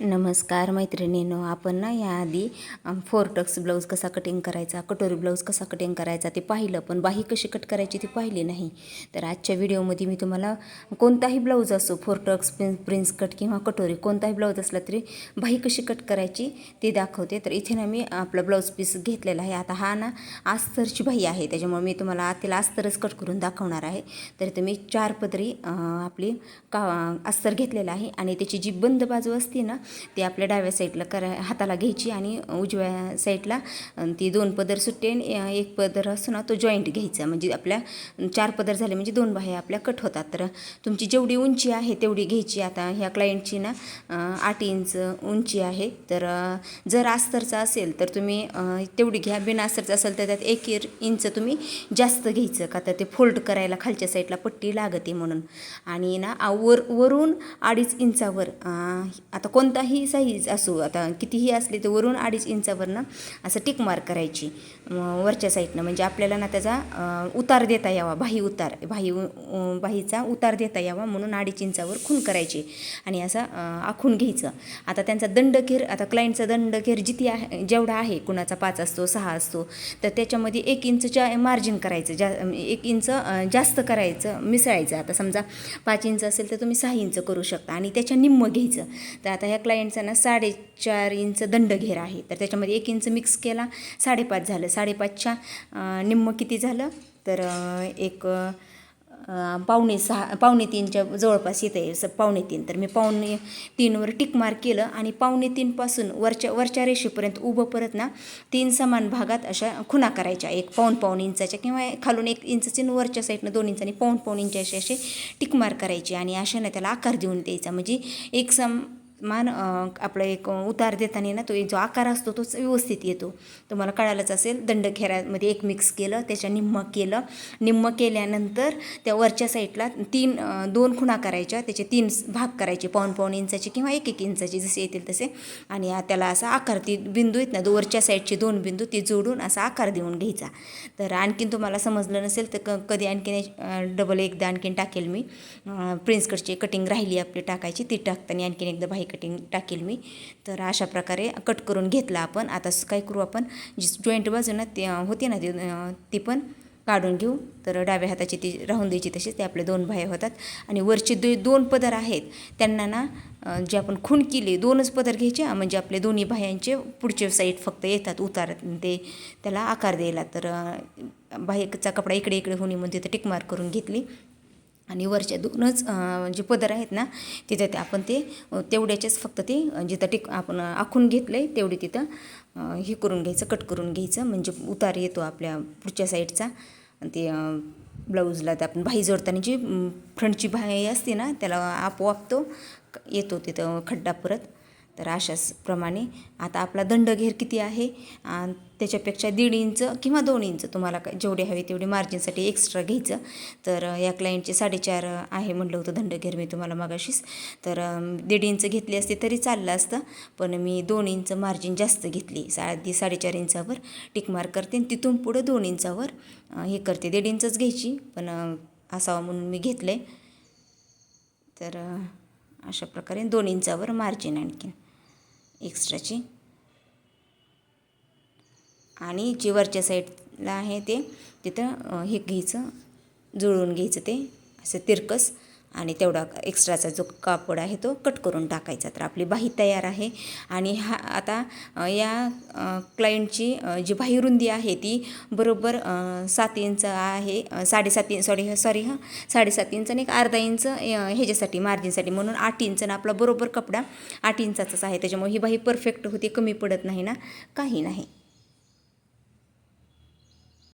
नमस्कार मैत्रिणींनो आपण ना याआधी फोर टक्स ब्लाऊज कसा कटिंग करायचा कटोरी ब्लाऊज कसा कटिंग करायचा ते पाहिलं पण बाही कशी कट करायची ती पाहिली नाही. तर आजच्या व्हिडिओमध्ये मी तुम्हाला कोणताही ब्लाऊज असो four tucks prince prince cut किंवा कटोरी कोणताही ब्लाऊज असला तरी बाही कशी कट करायची ते दाखवते. तर इथे ना मी आपला ब्लाऊज पीस घेतलेला आहे. आता हा ना अस्तरची बाही आहे त्याच्यामुळे मी तुम्हाला आतील अस्तरच कट करून दाखवणार आहे. तर इथे मी चार पदरी आपली का अस्तर घेतलेला आहे आणि त्याची जी बंद बाजू असते ना ती आपल्या डाव्या साईडला करा हाताला घ्यायची आणि उजव्या साईडला ती दोन पदर सुट्टे आणि एक पदर असतो ना तो जॉईंट घ्यायचा. म्हणजे आपल्या चार पदर झाले म्हणजे दोन बाह्या आपल्या कट होतात. तर तुमची जेवढी उंची आहे तेवढी घ्यायची. आता ह्या क्लायंटची ना आठ इंच उंची आहे. तर जर अस्तरचा असेल तर तुम्ही तेवढी घ्या. बिनास्तरचा असेल तर त्यात एक इंच तुम्ही जास्त घ्यायचं का? तर ते फोल्ड करायला खालच्या साईडला पट्टी लागते म्हणून. आणि ना वर वरून अडीच इंचावर आता आता कोणताही साईज असो आता कितीही असली तर वरून अडीच इंचावरनं असं टिक मार्क करायची वरच्या साईडनं. म्हणजे आपल्याला ना त्याचा उतार देता यावा बाही उतार बाही बाहीचा उतार देता यावा म्हणून अडीच इंचावर खून करायची आणि असं आखून घ्यायचं. आता त्यांचा दंडखेर आता क्लायंटचा दंडखेर जिथे आहे जेवढा आहे कुणाचा पाच असतो सहा असतो तर त्याच्यामध्ये एक इंचच्या मार्जिन करायचं जा एक इंच जास्त करायचं मिसळायचं. आता समजा पाच इंच असेल तर तुम्ही सहा इंच करू शकता आणि त्याच्या निम्म घ्यायचं. तर आता ह्या क्लायंटचा ना साडेचार इंच दंडघेर आहे. तर त्याच्यामध्ये एक इंच मिक्स केला साडेपाच झालं. साडेपाचच्या निम्मं निम्म किती झालं? तर एक पावणे सहा पावणे तीनच्या जवळपास आहे. स पावणे तीन. तर मी पावणे तीनवर टिक मार्क केलं आणि पावणे तीनपासून वरच्या वरच्या रेषेपर्यंत उभं परत ना तीन समान भागात अशा खुणा करायच्या. एक पाऊण पाऊण इंचाच्या किंवा खालून एक इंचाचे वरच्या साईडनं दोन इंचाने पाऊण पाऊण इंच असे असे टिक मार्क करायचे आणि अशाने त्याला आकार देऊन द्यायचा. म्हणजे एक सम मान आपलं एक उतार देताना ना तो एक जो आकार असतो तोच व्यवस्थित येतो. तुम्हाला कळालंच असेल दंडखेऱ्यामध्ये एक मिक्स केलं त्याच्या निम्म केलं. निम्म केल्यानंतर त्या वरच्या साईडला तीन दोन खुणा करायच्या त्याचे तीन भाग करायचे पाऊण पाऊण इंचाचे किंवा एक एक इंचाचे जसे येतील तसे. आणि त्याला असा आकार ती बिंदू आहेत ना दो- वरच्या साईडचे दोन बिंदू ते जोडून असा आकार देऊन घ्यायचा. तर आणखीन तुम्हाला समजलं नसेल तर क कधी आणखीन डबल एकदा आणखीन टाकेल मी. प्रिन्सकटची कटिंग राहिली आपली टाकायची ती टाकताना आणखीन एकदा बाहेर कटिंग टाकेल मी. तर अशा प्रकारे कट करून घेतला आपण. आता स- काय करू आपण जी जॉईंट बाजू ना ते होती ना ती ती पण काढून घेऊ. तर डाव्या हाताची ती राहून द्यायची तशीच ते आपले दोन बाह्या होतात. आणि वरचे दो दोन पदर आहेत. त्यांना ना जे आपण खून केले दोनच पदर घ्यायचे. म्हणजे आपले दोन्ही बाह्यांचे पुढचे साईड फक्त येतात उतार ते त्याला आकार द्यायला. तर अं, बाह्यचा कपडा इकडे इकडे होणी म्हणून तिथे टिकमार करून घेतली. आणि वरच्या दोनच जे पदर आहेत ना तिथं ते आपण ते तेवढ्याचेच फक्त ते जिथं टिक आपण आखून घेतलं आहे तेवढी तिथं हे करून घ्यायचं कट करून घ्यायचं म्हणजे उतार येतो आपल्या पुढच्या साईडचा. आणि ते ब्लाऊजला तर आपण बाही जोडताना जी फ्रंटची बाही असते ना त्याला आपोआप तो येतो तिथं खड्डा परत. तर अशाच प्रमाणे आता आपला दंडघेर किती आहे? त्याच्यापेक्षा दीड इंच किंवा दोन इंच तुम्हाला काय जेवढे हवे तेवढे मार्जिनसाठी एक्स्ट्रा घ्यायचं. तर या क्लायंटचे साडेचार आहे म्हटलं होतं दंडघेर मी तुम्हाला मागाशीच. तर दीड इंच घेतली असते तरी चाललं असतं. पण मी दोन इंच मार्जिन जास्त घेतली. साधी साडेचार इंचावर टिकमार करते आणि तिथून पुढं दोन इंचावर हे करते. दीड इंचच घ्यायची. पण असावा असावं म्हणून मी घेतलं आहे तर अशा प्रकारे दोन इंचावर मार्जिन आणखीन. एक्स्ट्राची. आणि जे वरच्या साईडला आहे ते तिथं हे घ्यायचं जुळवून घ्यायचं ते असं तिरकस. आणि तेवढा एक्स्ट्राचा जो कापड आहे तो कट करून टाकायचा. तर आपली बाही तयार आहे. आणि हा आता या क्लायंटची जी बाही रुंदी आहे ती बरोबर सात इंच आहे साडेसात इंच सॉरी सॉरी हां साडेसात इंच आणि एक अर्धा इंच ह्याच्यासाठी मार्जिनसाठी म्हणून आठ इंच आणि आपला बरोबर कपडा आठ इंचाचाच आहे. त्याच्यामुळे ही बाही परफेक्ट होती कमी पडत नाही ना काही नाही.